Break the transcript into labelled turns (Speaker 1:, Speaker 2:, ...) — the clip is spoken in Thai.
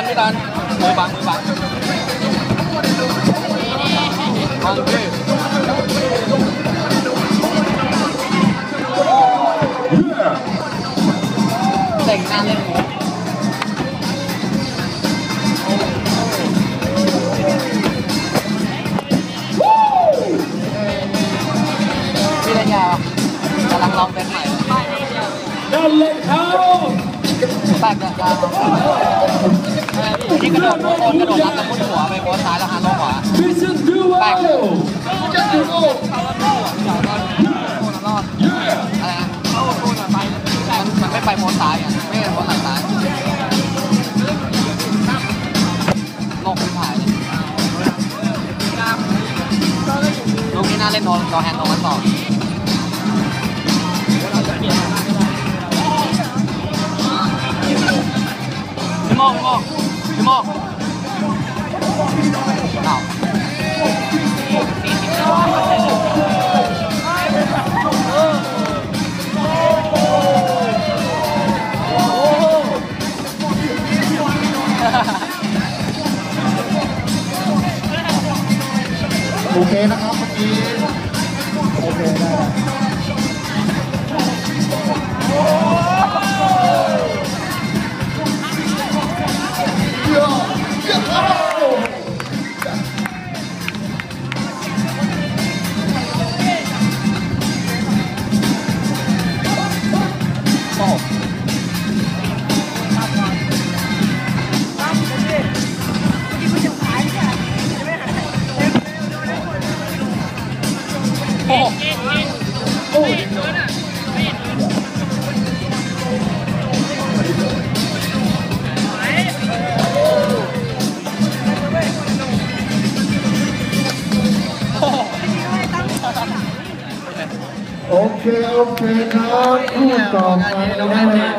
Speaker 1: tan mới tan mười bạn mười bạn hàng kia đẩy ra lên. Đi lên nhà. Là lăng lòng bên này. Lên lên không 大哥。 นี่กระโดดโคนกระโดดรับแล้วมุดหัวไปโค้ซ้ายแล้วหันลงขวา
Speaker 2: พิซซ่าดูโอ
Speaker 1: จะดูโอ้รอดอะไรนมันมันไม่ไปโค้ซ้ายอะไม่ไปโค้ทางซ้ายโลกพื้นถ่ายเลยลูกนี้น่าเล่นโดนรอแฮนด์ตรงนั้นต่อพี่โมกพี่โมก พี่โมกอ้า
Speaker 3: โอเคนะครับเมื่อกี้โอเคได้
Speaker 1: โอ้โห
Speaker 3: โอเค โอเคครับคู่ต่อไปนะครับ